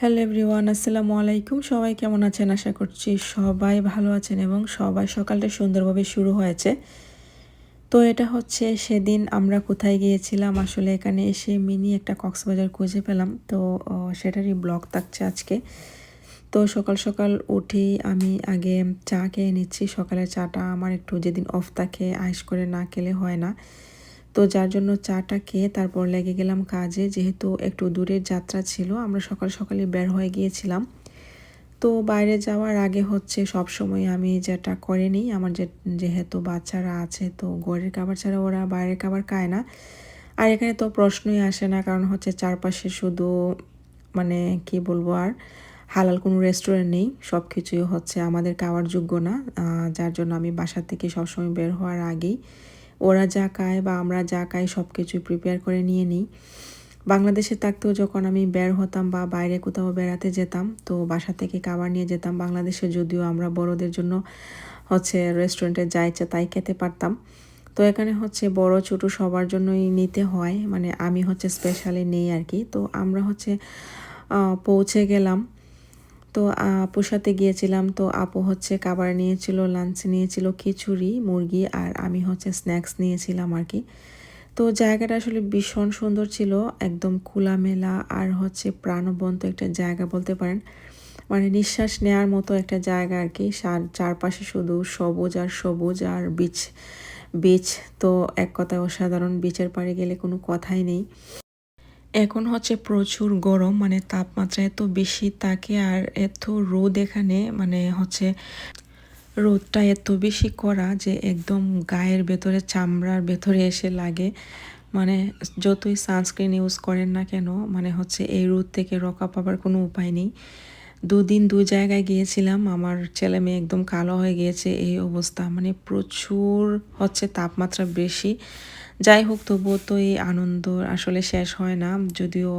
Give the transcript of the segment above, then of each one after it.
Hello everyone, আসসালামু আলাইকুম। সবাই কেমন আছেন? আশা করছি সবাই ভালো আছেন এবং সবাই সকালটা সুন্দরভাবে শুরু হয়েছে। তো এটা হচ্ছে সেদিন আমরা কোথায় গিয়েছিলাম। আসলে এখানে এসে মিনি একটা কক্সবাজার খুঁজে পেলাম। তো সেটারই ব্লগ থাকছে আজকে। তো সকাল সকাল উঠি আমি আগে চা খেয়ে নিচ্ছি। সকালের চাটা আমার একটু যেদিন অফ থাকে আইস করে না খেলে হয় না। তো যার জন্য চাটা খেয়ে তারপর লেগে গেলাম কাজে, যেহেতু একটু দূরের যাত্রা ছিল, আমরা সকাল সকালে বের হয়ে গিয়েছিলাম। তো বাইরে যাওয়ার আগে হচ্ছে সব সময় আমি যেটা করে নিই, আমার যে, যেহেতু বাচ্চারা আছে, তো ঘরের খাবার ছাড়া ওরা বাইরের খাবার খায় না। আর এখানে তো প্রশ্নই আসে না, কারণ হচ্ছে চারপাশে শুধু মানে কি বলব আর, হালাল কোনো রেস্টুরেন্ট নেই সব কিছুই হচ্ছে আমাদের খাওয়ার যোগ্য না। যার জন্য আমি বাসা থেকে সবসময় বের হওয়ার আগেই ওরা যা খায় বা আমরা যা খাই সব কিছুই প্রিপেয়ার করে নিয়ে নিই। বাংলাদেশে থাকতেও যখন আমি বের হতাম বা বাইরে কোথাও বেড়াতে যেতাম, তো বাসা থেকে খাবার নিয়ে যেতাম বাংলাদেশে, যদিও আমরা বড়দের জন্য হচ্ছে রেস্টুরেন্টে যা ইচ্ছা তাই খেতে পারতাম। তো এখানে হচ্ছে বড় ছোট সবার জন্যই নিতে হয় মানে আমি হচ্ছে স্পেশালি নেই আর কি। তো আমরা হচ্ছে পৌঁছে গেলাম তো আপুর সাথে গিয়েছিলাম, তো আপু হচ্ছে খাবার নিয়েছিল লাঞ্চ নিয়েছিল, খিচুড়ি, মুরগি আর আমি হচ্ছে স্ন্যাক্স নিয়েছিলাম আর কি। তো জায়গাটা আসলে ভীষণ সুন্দর ছিল, একদম খোলামেলা আর হচ্ছে প্রাণবন্ত একটা জায়গা বলতে পারেন। মানে নিঃশ্বাস নেওয়ার মতো একটা জায়গা আর কি চারপাশে শুধু সবুজ আর সবুজ আর বিচ বিচ তো এক কথায় অসাধারণ বিচের পাড়ে গেলে কোনো কথাই নেই। এখন হচ্ছে প্রচুর গরম মানে তাপমাত্রা এত বেশি থাকে আর এত রোদ এখানে মানে হচ্ছে রোদটা এত বেশি করা যে একদম গায়ের ভেতরে, চামড়ার ভেতরে এসে লাগে। মানে যতই সানস্ক্রিন ইউজ করেন না কেন মানে হচ্ছে এই রোদ থেকে রক্ষা পাবার কোনো উপায় নেই। দুদিন দু জায়গায় গিয়েছিলাম, আমার ছেলে মেয়ে একদম কালো হয়ে গিয়েছে, এই অবস্থা। মানে প্রচুর হচ্ছে তাপমাত্রা বেশি। যাই হোক তবুও তো এই আনন্দ আসলে শেষ হয় না। যদিও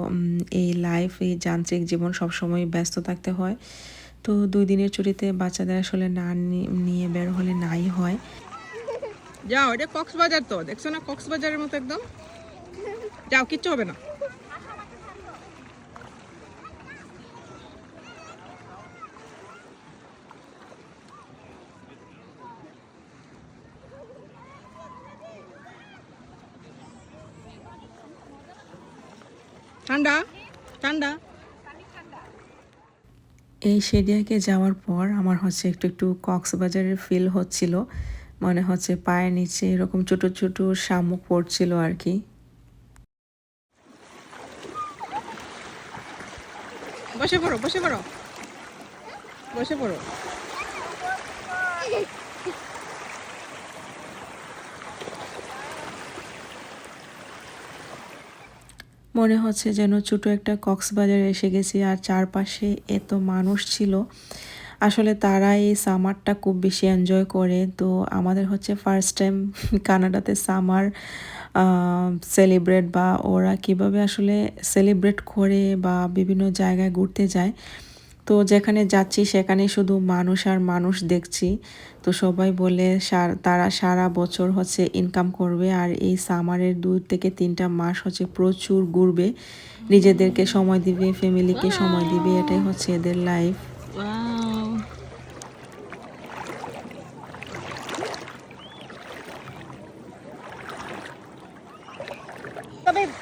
এই লাইফ এই যান্ত্রিক জীবন সবসময় ব্যস্ত থাকতে হয়। তো দুই দিনের ছুটিতে বাচ্চাদের আসলে না, নিয়ে বের হলে নাই হয়। যাও, এটা কক্সবাজার তো। দেখছ না কক্সবাজারের মতো একদম? যাও, কিচ্ছু হবে না। ঠান্ডা ঠান্ডা। এই শেডিয়াকে যাওয়ার পর আমার হচ্ছে একটু একটু কক্সবাজারের ফিল হচ্ছিল। মনে হচ্ছে পায়ের নিচে এরকম ছোট ছোট শামুক পড়ছিল আর কি। বসে পড়ো বসে পড়ো। বসে পড়ো। মনে হচ্ছে যেন ছোট একটা কক্সবাজারে এসে গেছি আর চারপাশে এত মানুষ ছিল। আসলে তারা এই সামারটা খুব বেশি এনজয় করে। তো আমাদের হচ্ছে ফার্স্ট টাইম কানাডাতে সামার সেলিব্রেট বা ওরা কীভাবে আসলে সেলিব্রেট করে বা বিভিন্ন জায়গায় ঘুরতে যায় তো যেখানে যাচ্ছি সেখানে শুধু মানুষ আর মানুষ দেখছি। তো সবাই বলে তারা সারা বছর হচ্ছে ইনকাম করবে আর এই সামারের দুই থেকে তিনটা মাস হচ্ছে প্রচুর ঘুরবে। নিজেদেরকে সময় দিবে ফ্যামিলিকে সময় দিবে, এটাই হচ্ছে এদের লাইফ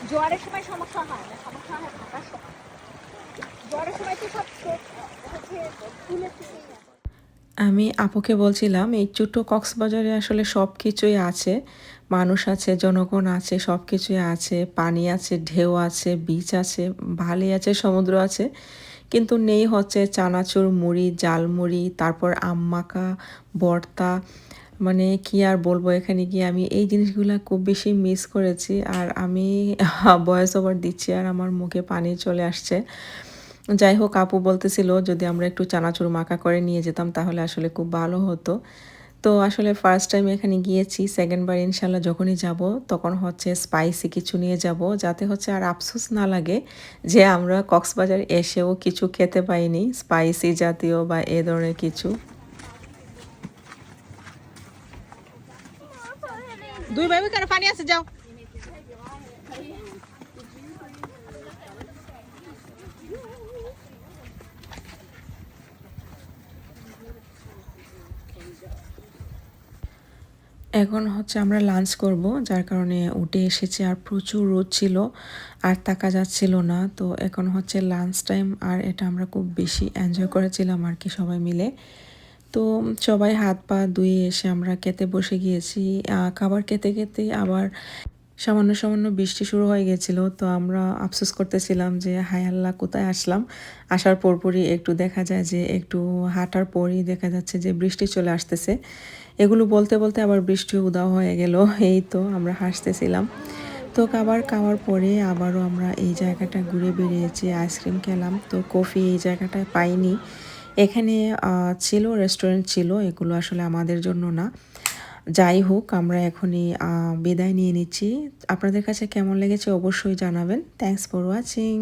জোয়ারের সময় সমস্যা হয় না, সমস্যা হয় থাকার সময়। আমি আপুকে বলছিলাম, এই ছোট্ট কক্সবাজারে আসলে সব কিছুই আছে। মানুষ আছে, জনগণ আছে সব কিছুই আছে। পানি আছে, ঢেউ আছে বিচ আছে ভালি আছে, সমুদ্র আছে। কিন্তু নেই হচ্ছে চানাচুর মুড়ি জালমুড়ি তারপর আম্মাকা বর্তা। মানে কি আর বলব, এখানে গিয়ে আমি এই জিনিসগুলো খুব বেশি মিস করেছি। আর আমি ভয়েস ওভার দিচ্ছি আর আমার মুখে পানি চলে আসছে। যাই হোক আপু বলতেছিল যদি আমরা একটু চানাচুর মাখা করে নিয়ে যেতাম তাহলে আসলে খুব ভালো হতো। তো আসলে ফার্স্ট টাইম এখানে গিয়েছি সেকেন্ড বার ইনশাল্লাহ যখনই যাব তখন হচ্ছে স্পাইসি কিছু নিয়ে যাব যাতে হচ্ছে আর আফসোস না লাগে যে আমরা কক্সবাজার এসেও কিছু খেতে পাইনি স্পাইসি জাতীয় বা এ ধরনের কিছু। দুই ভাই পানি আছে, যাও। এখন হচ্ছে আমরা লাঞ্চ করব, যার কারণে উঠে এসেছে আর প্রচুর রোদ ছিল আর তাকা যাচ্ছিল না। তো এখন হচ্ছে লাঞ্চ টাইম আর এটা আমরা খুব বেশি এনজয় করেছিলাম আর কি সবাই মিলে। তো সবাই হাত পা ধুয়ে এসে আমরা খেতে বসে গিয়েছি। খাবার খেতে খেতে আবার সামান্য সামান্য বৃষ্টি শুরু হয়ে গেছিল, তো আমরা আফসোস করতেছিলাম যে, হায় আল্লাহ, কোথায় আসলাম? আসার পরপরই একটু দেখা যায় যে, একটু হাঁটার পরই দেখা যাচ্ছে যে, বৃষ্টি চলে আসতেছে। এগুলো বলতে বলতে আবার বৃষ্টি উদাও হয়ে গেল, এই তো আমরা হাসতেছিলাম। তো খাবার খাওয়ার পরে আবারও আমরা এই জায়গাটা ঘুরে বেরিয়েছি আইসক্রিম খেলাম। তো কফি এই জায়গাটায় পাইনি। এখানে ছিল, রেস্টুরেন্ট ছিল, এগুলো আসলে আমাদের জন্য না। যাই হোক, আমরা এখনই বিদায় নিয়ে নিচ্ছি। আপনাদের কাছে কেমন লেগেছে অবশ্যই জানাবেন। Thanks for watching